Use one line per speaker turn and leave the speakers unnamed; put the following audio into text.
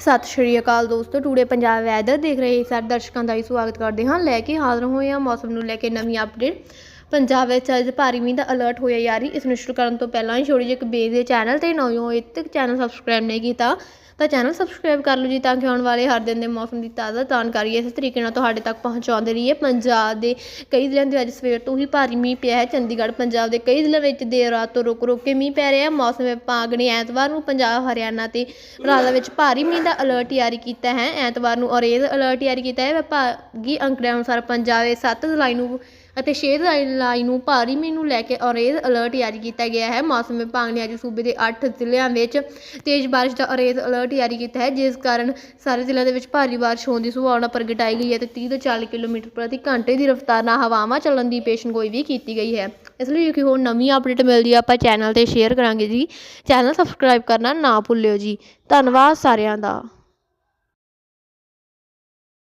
ਸਤਿ ਸ਼੍ਰੀ ਅਕਾਲ ਦੋਸਤੋ, today Punjab weather ਦੇਖ ਰਹੇ ਸਾਰੇ ਦਰਸ਼ਕਾਂ ਦਾ ਹੀ ਸਵਾਗਤ ਕਰਦੇ ਹਾਂ। ਲੈ ਕੇ ਹਾਜ਼ਰ ਹੋਏ ਹਾਂ ਮੌਸਮ ਨੂੰ ਲੈ ਕੇ ਨਵੀਂ ਅਪਡੇਟ ਪੰਜਾਬ ਵਿੱਚ ਅੱਜ ਭਾਰੀ ਮੀਂਹ ਦਾ ਅਲਰਟ ਹੋਇਆ ਯਾਰੀ। ਇਸ ਨੂੰ ਸ਼ੁਰੂ ਕਰਨ ਤੋਂ ਪਹਿਲਾਂ ਹੀ ਛੋੜੀ ਜਿਹੀ ਇੱਕ ਬੇਸ ਦੇ ਚੈਨਲ ਤੇ ਨਵੇਂ ਹੋਏ ਤੱਕ ਚੈਨਲ ਸਬਸਕ੍ਰਾਈਬ ਨਹੀਂ ਕੀਤਾ, ਤਾਂ ਚੈਨਲ ਸਬਸਕ੍ਰਾਈਬ ਕਰ ਲਓ ਜੀ ਤਾਂ ਕਿ ਆਉਣ ਵਾਲੇ ਹਰ ਦਿਨ ਦੇ ਮੌਸਮ ਦੀ ਤਾਜ਼ਾ ਜਾਣਕਾਰੀ ਇਸ ਤਰੀਕੇ ਨਾਲ ਤੁਹਾਡੇ ਤੱਕ ਪਹੁੰਚਾਉਂਦੇ ਰਹੀਏ। ਪੰਜਾਬ ਦੇ ਕਈ ਜ਼ਿਲ੍ਹਿਆਂ ਦੇ ਅੱਜ ਸਵੇਰ ਤੋਂ ਹੀ ਭਾਰੀ ਮੀਂਹ ਪਿਆ ਹੈ। ਚੰਡੀਗੜ੍ਹ ਪੰਜਾਬ ਦੇ ਕਈ ਜ਼ਿਲ੍ਹਿਆਂ ਵਿੱਚ ਦੇਰ ਰਾਤ ਤੋਂ ਰੁਕ ਰੁਕ ਕੇ ਮੀਂਹ ਪੈ ਰਿਹਾ ਮੌਸਮ ਵਿਭਾਗ ਨੇ ਐਤਵਾਰ ਨੂੰ ਪੰਜਾਬ, ਹਰਿਆਣਾ ਤੇ ਰਾਜਾ ਵਿੱਚ ਭਾਰੀ ਮੀਂਹ ਦਾ ਅਲਰਟ ਜਾਰੀ ਕੀਤਾ ਹੈ। ਐਤਵਾਰ ਨੂੰ ਔਰੇਂਜ ਅਲਰਟ ਜਾਰੀ ਕੀਤਾ ਹੈ। ਵਿਭਾਗੀ ਅੰਕੜਿਆਂ ਅਨੁਸਾਰ ਪੰਜਾਬ ਦੇ 7 ਜੁਲਾਈ ਨੂੰ ਅਤੇ 6 ਲਾਈ ਨੂੰ ਭਾਰੀ ਮੀਂਹ ਨੂੰ ਲੈ ਕੇ ਔਰੇਂਜ ਅਲਰਟ ਜਾਰੀ ਕੀਤਾ ਗਿਆ ਹੈ। ਮੌਸਮ ਵਿਭਾਗ ਨੇ ਅੱਜ ਸੂਬੇ ਦੇ 8 ਜ਼ਿਲ੍ਹਿਆਂ ਵਿੱਚ ਤੇਜ਼ ਬਾਰਿਸ਼ ਦਾ ਔਰੇਂਜ ਅਲਰਟ ਜਾਰੀ ਕੀਤਾ ਹੈ, ਜਿਸ ਕਾਰਨ ਸਾਰੇ ਜ਼ਿਲ੍ਹਿਆਂ ਦੇ ਵਿੱਚ ਭਾਰੀ ਬਾਰਿਸ਼ ਹੋਣ ਦੀ ਸੰਭਾਵਨਾ ਪ੍ਰਗਟਾਈ ਗਈ ਹੈ ਤੇ 30 ਤੋਂ 40 ਕਿਲੋਮੀਟਰ ਪ੍ਰਤੀ ਘੰਟੇ ਦੀ ਰਫ਼ਤਾਰ ਨਾਲ ਹਵਾਵਾਂ ਚੱਲਣ ਦੀ ਪੇਸ਼ਨਗੋਈ ਵੀ ਕੀਤੀ ਗਈ ਹੈ। ਇਸ ਲਈ ਕਿ ਹੋਰ ਨਵੀਂ ਅਪਡੇਟ ਮਿਲਦੀ ਹੈ ਆਪਾਂ ਚੈਨਲ ਤੇ ਸ਼ੇਅਰ ਕਰਾਂਗੇ ਜੀ। ਚੈਨਲ ਸਬਸਕ੍ਰਾਈਬ ਕਰਨਾ ਨਾ ਭੁੱਲਿਓ ਜੀ। ਧੰਨਵਾਦ ਸਾਰਿਆਂ ਦਾ।